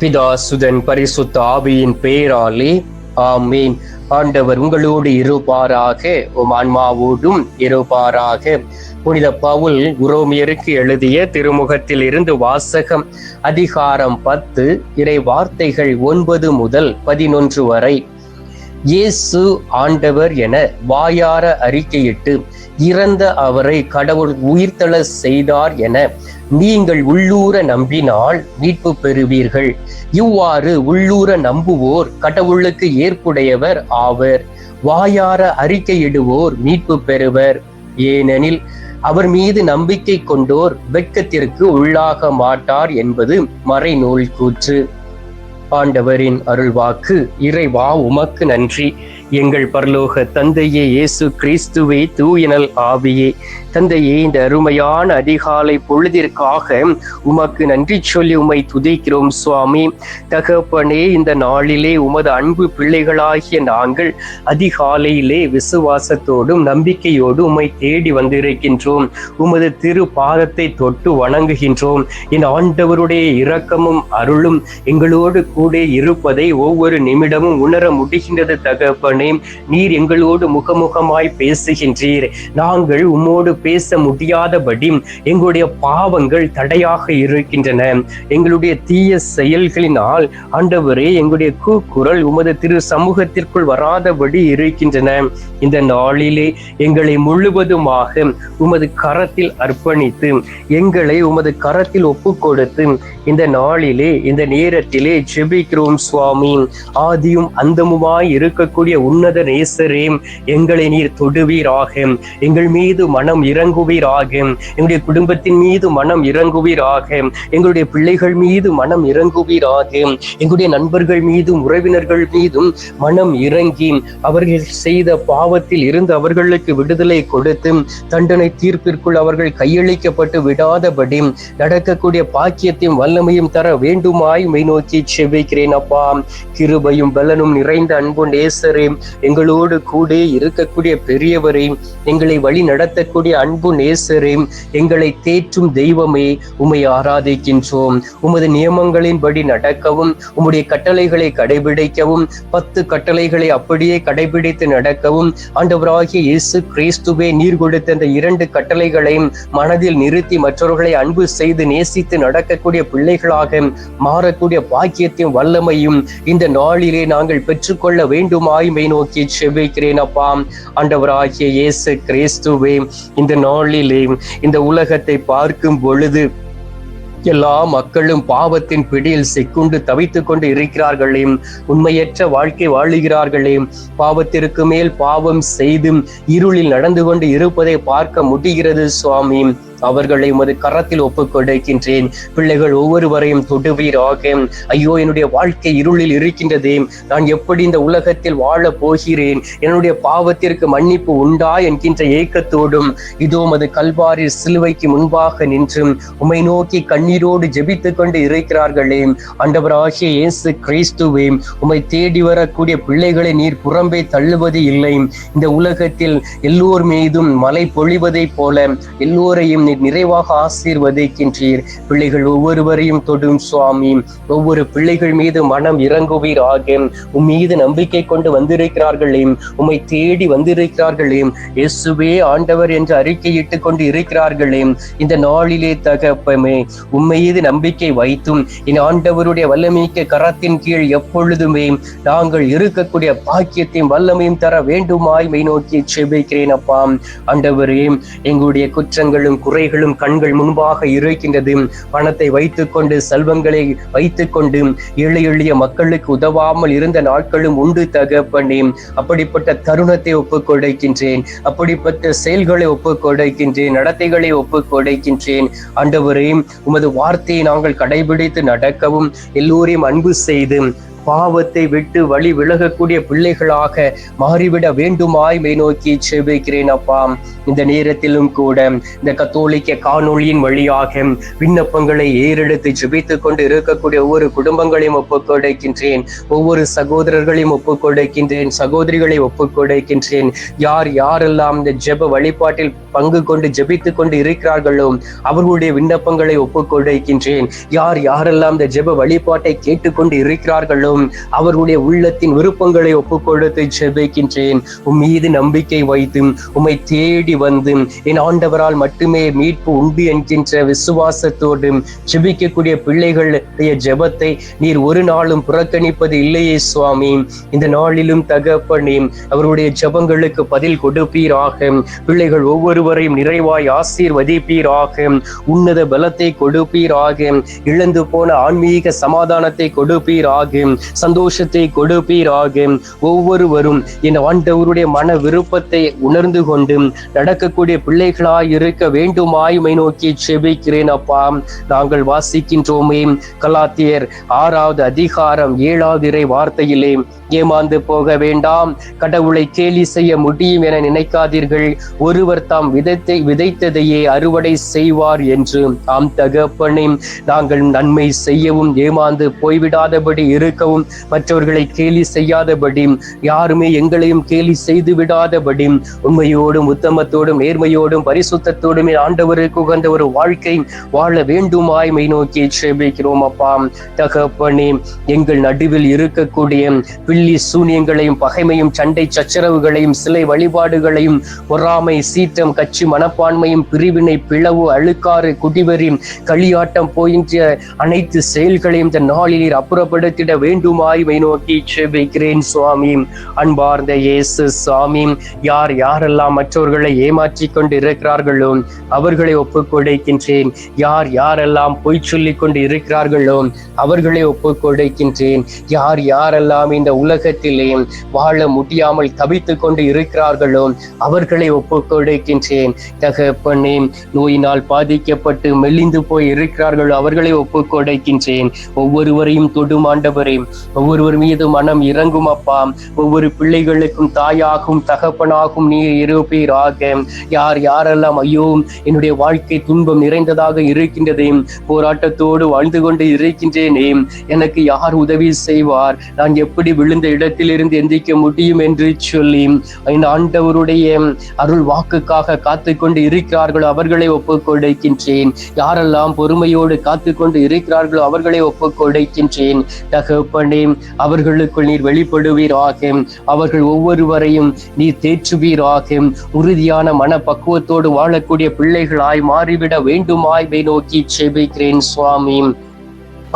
பிதாசுதன் பரிசுத்த ஆவியின் பெயராலே ஆமீன். ஆண்டவர் உங்களோடு இருப்பாராக உம் ஆன்மாவோடும் இருப்பாராக. புனித பவுல் உரோமியருக்கு எழுதிய திருமுகத்தில் இருந்து வாசகம் அதிகாரம் பத்து இறை வார்த்தைகள் ஒன்பது முதல் பதினொன்று வரை. இயேசு ஆண்டவர் என வாயார அறிக்கையிட்டு இறந்த அவரை கடவுள் உயிர்த்தள செய்தார் என நீங்கள் உள்ளூர நம்பினால் மீட்பு பெறுவீர்கள். இவ்வாறு உள்ளூர நம்புவோர் கடவுளுக்கு ஏற்புடையவர் ஆவர். வாயார அறிக்கையிடுவோர் மீட்பு பெறுவர். ஏனெனில் அவர் மீது நம்பிக்கை கொண்டோர் வெட்கத்திற்கு உள்ளாக மாட்டார் என்பது மறைநூல் கூற்று. ஆண்டவரின் அருள்வாக்கு இறைவா உமக்கு நன்றி. எங்கள் பரலோக தந்தையே இயேசு கிறிஸ்துவே தூயனல் ஆவியே. தந்தையே இந்த அருமையான அதிகாலை பொழுதிற்காக உமக்கு நன்றி சொல்லி உமை துதிக்கிறோம் சுவாமி. தகப்பனே இந்த நாளிலே உமது அன்பு பிள்ளைகளாகிய நாங்கள் அதிகாலையிலே விசுவாசத்தோடும் நம்பிக்கையோடு உமை தேடி வந்திருக்கின்றோம். உமது திரு பாதத்தை தொட்டு வணங்குகின்றோம். என் ஆண்டவருடைய இரக்கமும் அருளும் எங்களோடு கூட இருப்பதை ஒவ்வொரு நிமிடமும் உணர முடிகின்றது தகப்பன். நீர் எங்களோடு முகமுகமாய் பேசுகின்றீர். நாங்கள் உம்மோடு பேச முடியாதபடி எங்களுடைய பாவங்கள் தடையாக இருக்கின்றன. எங்களுடைய தீய செயல்களினால் ஆண்டவரே எங்களுடைய கூக்குரல் உமது திரு சமூகத்திற்குள் வராதபடி இருக்கின்றன. இந்த நாளிலே எங்களை முழுவதுமாக உமது கரத்தில் அர்ப்பணித்து எங்களை உமது கரத்தில் ஒப்பு கொடுத்து இந்த நாளிலே இந்த நேரத்திலே ஜெபிக்கிறோம் சுவாமி. ஆதியும் அந்தமுமாய் இருக்கக்கூடிய உன்னத நேசரே எங்களை நீர் தொடுவீராக. எங்கள் மீது மனம் இறங்குவீராக. எங்களுடைய குடும்பத்தின் மீது மனம் இறங்குவீராக. எங்களுடைய பிள்ளைகள் மீது மனம் இறங்குவீராக. எங்களுடைய நண்பர்கள் மீதும் உறவினர்கள் மீதும் மனம் இறங்கி அவர்கள் செய்த பாவத்தில் இருந்து அவர்களுக்கு விடுதலை கொடுத்து தண்டனை தீர்ப்பிற்குள் அவர்கள் கையளிக்கப்பட்டு விடாதபடி நடக்கக்கூடிய பாக்கியத்தையும் வல்லமையும் தர வேண்டுமாய் மெய் நோக்கி செவிக்கிறேன் அப்பா. கிருபையும் பலனும் நிறைந்த அன்பு நேசரே எங்களோடு கூட இருக்கக்கூடிய பெரியவரே எங்களை வழி நடத்தக்கூடிய அன்பு நேசரே எங்களை தேற்றும் தெய்வமே உமை ஆராதிக்கின்றோம். உமது நியமங்களின்படி நடக்கவும் உம்முடைய கட்டளைகளை கடைபிடிக்கவும் பத்து கட்டளைகளை அப்படியே கடைபிடித்து நடக்கவும் ஆண்டவராகிய இயேசு கிறிஸ்துவே நீர் கொடுத்த இந்த இரண்டு கட்டளைகளையும் மனதில் நிறுத்தி மற்றவர்களை அன்பு செய்து நேசித்து நடக்கக்கூடிய பிள்ளைகளாக மாறக்கூடிய பாக்கியத்தையும் வல்லமையும் இந்த நாளிலே நாங்கள் பெற்றுக்கொள்ள வேண்டும் ஆய்மை நோக்கி செபிக்கிறேன் அப்பா. ஆண்டவராகிய இயேசு கிறிஸ்துவே இந்த நாளிலே இந்த உலகத்தை பார்க்கும் பொழுது எல்லா மக்களும் பாவத்தின் பிடியில் சிக்குண்டு தவித்து கொண்டு இருக்கிறார்களே. உண்மையற்ற வாழ்க்கை வாழுகிறார்களே. பாவத்திற்கு மேல் பாவம் செய்தும் இருளில் நடந்து கொண்டு இருப்பதை பார்க்க முடிகிறது சுவாமி. அவர்களை உமது கரத்தில் ஒப்புக் கொடுக்கின்றேன் பிள்ளைகள் ஒவ்வொருவரையும் தொடுவீராக. ஐயோ என்னுடைய வாழ்க்கை இருளில் இருக்கின்றதே. நான் எப்படி இந்த உலகத்தில் வாழ போகிறேன்? என்னுடைய பாவத்திற்கு மன்னிப்பு உண்டா என்கின்ற ஏக்கத்தோடும் இதோ மது கல்வாரி சிலுவைக்கு முன்பாக நின்றும் உமை நோக்கி கண்ணீரோடு ஜெபித்துக் கொண்டு இருக்கிறார்களே. ஆண்டவராகிய இயேசு கிறிஸ்துவே உமை தேடி வரக்கூடிய பிள்ளைகளை நீர் புறம்பே தள்ளுவது இல்லை. இந்த உலகத்தில் எல்லோர் மீதும் மலை பொழிவதைப் போல எல்லோரையும் நீர் நிறைவாக ஆசீர்வதிக்கின்றீர். பிள்ளைகள் ஒவ்வொருவரையும் தொடும் சுவாமி. ஒவ்வொரு பிள்ளைகள் மீது மனம் இறங்குவீர் ஆகும் உம் மீது நம்பிக்கை கொண்டு வந்திருக்கிறார்களே. உம்மை தேடி வந்திருக்கிறார்களே. இயேசுவே ஆண்டவர் என்று அறிக்கையிட்டுக் கொண்டு இருக்கிறார்களே. இந்த நாளிலே தகப்பமே உம்மீது நம்பிக்கை வைத்தும் என் ஆண்டவருடைய வல்லமிக்க கரத்தின் கீழ் எப்பொழுதுமே நாங்கள் இருக்கக்கூடிய பாக்கியத்தையும் வல்லமையும் தர வேண்டுமாய் மெய் நோக்கி செபிக்கிறேன் அப்பா. ஆண்டவரே எங்களுடைய குற்றங்களும் குறை முறைகளும் கண்கள் முன்பாக இருக்கின்றது பணத்தை வைத்துக்கொண்டு செல்வங்களை வைத்துக்கொண்டு ஏழை எளிய மக்களுக்கு உதவாமல் இருந்த நாட்களும் உண்டு தகப்பனே அப்படிப்பட்ட தருணத்தை ஒப்புக் கொடுக்கின்றேன். அப்படிப்பட்ட செயல்களை ஒப்புக் கொடுக்கின்றேன் நடத்தைகளை ஒப்புக் கொடுக்கின்றேன். ஆண்டவரே உமது வார்த்தையை நாங்கள் கடைபிடித்து நடக்கவும் எல்லோரையும் அன்பு செய்து பாவத்தை விட்டு வழி விலகக்கூடிய பிள்ளைகளாக மாறிவிட வேண்டுமாய் மை நோக்கி செபிக்கிறேன் அப்பா. இந்த நேரத்திலும் கூட இந்த கத்தோலிக்க காணொளியின் வழியாக விண்ணப்பங்களை ஏறெடுத்து ஜெபித்துக் கொண்டு இருக்கக்கூடிய ஒவ்வொரு குடும்பங்களையும் ஒப்புக்கொடுக்கின்றேன் ஒவ்வொரு சகோதரர்களையும் ஒப்புக்கொடுக்கின்றேன் சகோதரிகளை ஒப்புக்கொடுக்கின்றேன் யார் யாரெல்லாம் இந்த ஜெப வழிபாட்டில் பங்கு கொண்டு ஜெபித்துக் கொண்டு இருக்கிறார்களோ அவர்களுடைய விண்ணப்பங்களை ஒப்புக்கொடுக்கின்றேன் யார் யாரெல்லாம் இந்த ஜெப வழிபாட்டை கேட்டுக்கொண்டு இருக்கிறார்களோ அவருடைய உள்ளத்தின் விருப்பங்களை ஒப்புக்கொடுத்து செபிக்கின்றேன் உம் மீது நம்பிக்கை வைத்து உம்மை தேடி வந்து என் ஆண்டவரால் மட்டுமே மீட்பு உண்டு என்கின்ற விசுவாசத்தோடு ஜெபிக்கக்கூடிய பிள்ளைகளுடைய ஜெபத்தை நீர் ஒரு நாளும் புறக்கணிப்பது இல்லையே சுவாமி. இந்த நாளிலும் தகப்பனே அவருடைய ஜெபங்களுக்கு பதில் கொடுப்பீராக. பிள்ளைகள் ஒவ்வொருவரையும் நிறைவாய் ஆசீர்வதிப்பீராக. உன்னத பலத்தை கொடுப்பீராக. இழந்து போன ஆன்மீக சமாதானத்தை கொடுப்பீராக. சந்தோஷத்தை கொடுப்பீராக. ஒவ்வொருவரும் என் ஆண்டவருடைய மன விருப்பத்தை உணர்ந்து கொண்டு நடக்கக்கூடிய பிள்ளைகளாய் இருக்க வேண்டுமாய்மை நோக்கி செபிக்கிறேன் அப்பா. நாங்கள் வாசிக்கின்றோமே. கலாத்தியர் ஆறாவது அதிகாரம் ஏழாவது இறை வார்த்தையிலே ஏமாந்து போக வேண்டாம். கடவுளை கேலி செய்ய முடியும் என நினைக்காதீர்கள். ஒருவர் தாம் விதைத்தை விதைத்ததையே அறுவடை செய்வார் என்று. ஆம் தகப்பனே நாங்கள் நன்மை செய்யவும் ஏமாந்து போய்விடாதபடி இருக்கவும் மற்றவர்களை கேலி செய்யாதபடி யாருமே எங்களையும் கேலி செய்து விடாதபடி உண்மையோடும் உத்தமத்தோடும் நேர்மையோடும் பரிசுத்தத்தோடும் ஆண்டவருக்கு உகந்த ஒரு வாழ்க்கை வாழ வேண்டுமாய் மை நோக்கி செபிக்கிறோம் அப்பா. தகப்பனே எங்கள் நடுவில் இருக்கக்கூடிய வில்லி சூனியங்களையும் பகைமையும் சண்டை சச்சரவுகளையும் சிலை வழிபாடுகளையும் பொறாமை சீற்றம் கட்சி மனப்பான்மையும் பிரிவினை பிளவு அழுக்காறு குடிவரி களியாட்டம் போயின்ற அனைத்து செயல்களையும் இந்த நாளில் அப்புறப்படுத்திட வேண்டுமாய் நோக்கி செபிக்கிறேன் சுவாமி. அன்பார்ந்த இயேசு சுவாமி யார் யாரெல்லாம் மற்றவர்களை ஏமாற்றி கொண்டு இருக்கிறார்களோ அவர்களை ஒப்புக் கொடுக்கின்றேன். யார் யாரெல்லாம் பொய் சொல்லி கொண்டு இருக்கிறார்களோ அவர்களை ஒப்புக் கொடுக்கின்றேன். யார் யாரெல்லாம் இந்த உலகத்திலே வாழ முடியாமல் தவித்துக் கொண்டு இருக்கிறார்களோ அவர்களை ஒப்பு கொடுக்கின்றேன். தகப்பனே நோயினால் பாதிக்கப்பட்டு மெலிந்து போய் இருக்கிறார்களோ அவர்களை ஒப்புக் கொடுக்கின்றேன். ஒவ்வொருவரையும் தொடும் ஆண்டவரே ஒவ்வொருவர் மீது மனம் இறங்கும் அப்பா. ஒவ்வொரு பிள்ளைகளுக்கும் தாயாகும் தகப்பனாகும் நீர் இருப்பீராக. யார் யாரெல்லாம் ஐயோ என்னுடைய வாழ்க்கை துன்பம் நிறைந்ததாக இருக்கின்றதே போராட்டத்தோடு வாழ்ந்து கொண்டு இருக்கின்றேனே எனக்கு யார் உதவி செய்வார்? நான் எப்படி இருந்த இடத்திலிருந்து எந்திக்க முடியும் என்று சொல்லி இந்த ஆண்டவருடைய அருள் வாக்குக்காக காத்து கொண்டு இருக்கிறார்களோ அவர்களை ஒப்புக் கொடுக்கின்றேன் யாரெல்லாம் பொறுமையோடு காத்து கொண்டு இருக்கிறார்களோ அவர்களை ஒப்புக் கொடுக்கின்றேன் தகப்பனே அவர்களுக்குள் நீர் வெளிப்படுவீராக. அவர்கள் ஒவ்வொருவரையும் நீர் தேற்றுவீராக. உறுதியான மனப்பக்குவத்தோடு வாழக்கூடிய பிள்ளைகளாய் மாறிவிட வேண்டுமாய் நோக்கி செபிக்கிறேன் சுவாமி.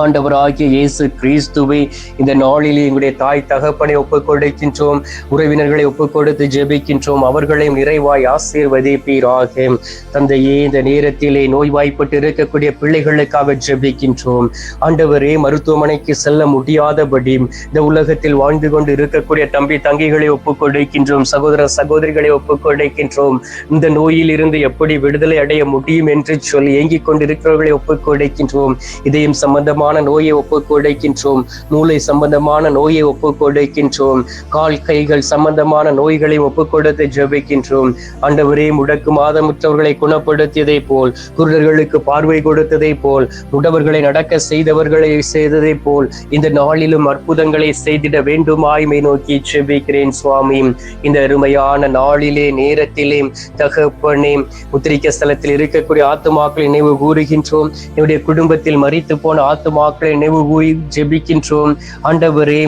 ஆண்டவராகிய இயேசு கிறிஸ்துவை இந்த நாளில் எங்களுடைய தாய் தகப்பனை ஒப்புக் கொடுக்கின்றோம் உறவினர்களை ஒப்புக் கொடுத்து ஜெபிக்கின்றோம் அவர்களையும் நிறைவாய் ஆசீர்வதிப்பீராக. தந்தையே இந்த நேரத்திலே நோய்வாய்ப்பட்டு இருக்கக்கூடிய பிள்ளைகளுக்காக ஜெபிக்கின்றோம். ஆண்டவரே மருத்துவமனைக்கு செல்ல முடியாதபடி இந்த உலகத்தில் வாழ்ந்து கொண்டு இருக்கக்கூடிய தம்பி தங்கிகளை ஒப்புக் கொடுக்கின்றோம் சகோதர சகோதரிகளை ஒப்புக் கொடுக்கின்றோம் இந்த நோயில் இருந்து எப்படி விடுதலை அடைய முடியும் என்று சொல்லி ஏங்கிக் கொண்டிருக்கிறவர்களை ஒப்புக் கொடுக்கின்றோம் இதயம் சம்பந்தமாக சம்பந்தமான நோயை ஒப்புக் கொடுக்கின்றோம் மூளை சம்பந்தமான நோயை ஒப்புக் கொடுக்கின்றோம் கால் கைகள் சம்பந்தமான நோய்களை ஒப்புக் கொடுத்து ஜபிக்கின்றோம். ஆண்டவரே முடக்கு மாதமுற்றவர்களை குணப்படுத்தியதை போல் குருடர்களுக்கு பார்வை கொடுத்ததை போல் முடவர்களை நடக்க செய்தவர்களை செய்ததை போல் இந்த நாளிலும் அற்புதங்களை செய்திட வேண்டுமாய்மை நோக்கி செபிக்கிறேன் சுவாமி. இந்த அருமையான நாளிலே நேரத்திலே தகப்பனே முத்திரிக்க ஸ்தலத்தில் இருக்கக்கூடிய ஆத்துமாக்களை நினைவு கூறுகின்றோம். என்னுடைய குடும்பத்தில் மறித்து போன ஆத்துமா ஆத்துமாக்களை நினைவு கூறி ஜெபிக்கின்றோம். ஆண்டவரே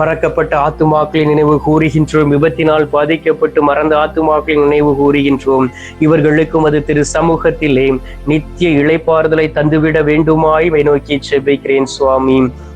மறக்கப்பட்ட ஆத்துமாக்களை நினைவு கூறுகின்றோம் விபத்தினால் பாதிக்கப்பட்டு மறந்த ஆத்துமாக்களை நினைவு கூறுகின்றோம் இவர்களுக்கும் அது திரு சமூகத்திலே நித்திய இளைப்பாறுதலை தந்துவிட வேண்டுமாய் நோக்கி செபிக்கிறேன் சுவாமி.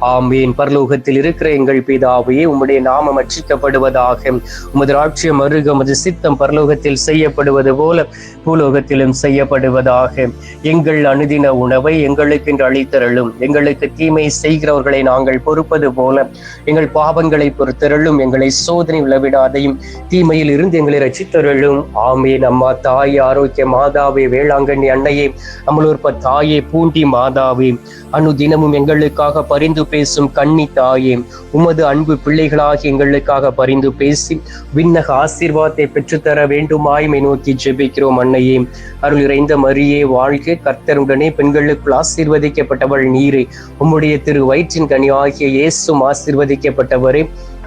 ஆமீன். பரலோகத்தில் இருக்கிற எங்கள் பிதாவையே உம்முடைய நாமம் அச்சிக்கப்படுவதாக உமது ராட்சியம் அருக உமது சித்தம் பரலோகத்தில் செய்யப்படுவது போல பூலோகத்திலும் செய்யப்படுவதாக. எங்கள் அனுதின உணவை எங்களுக்கு என்று அளித்தருளும். எங்களுக்கு தீமை செய்கிறவர்களை நாங்கள் பொறுப்பது போல எங்கள் பாவங்களை பொறுத்தருளும். எங்களை சோதனை விளவிடாதையும் தீமையில் இருந்து எங்களை ரசித்தருளும் ஆமீன். அம்மா தாய் ஆரோக்கிய மாதாவே வேளாங்கண்ணி அன்னையே அமலூர்ப தாயே பூண்டி மாதாவே அனுதினமும் எங்களுக்காக பரிந்து பேசும் கண்ணி தாயே உமது அன்பு பிள்ளைகளாக எங்களுக்காக பரிந்து பேசி விண்ணக ஆசீர்வாதத்தை பெற்றுத்தர வேண்டுமாய்மை நோக்கி ஜெபிக்கிறோம் அன்னையே. அருள் இறைந்த மரியே வாழ்க கர்த்தருடனே பெண்களுக்குள் ஆசீர்வதிக்கப்பட்டவள் நீரே. உம்முடைய திரு வயிற்றின் கனி ஆகிய இயேசும் ஆசீர்வதிக்கப்பட்டவரே.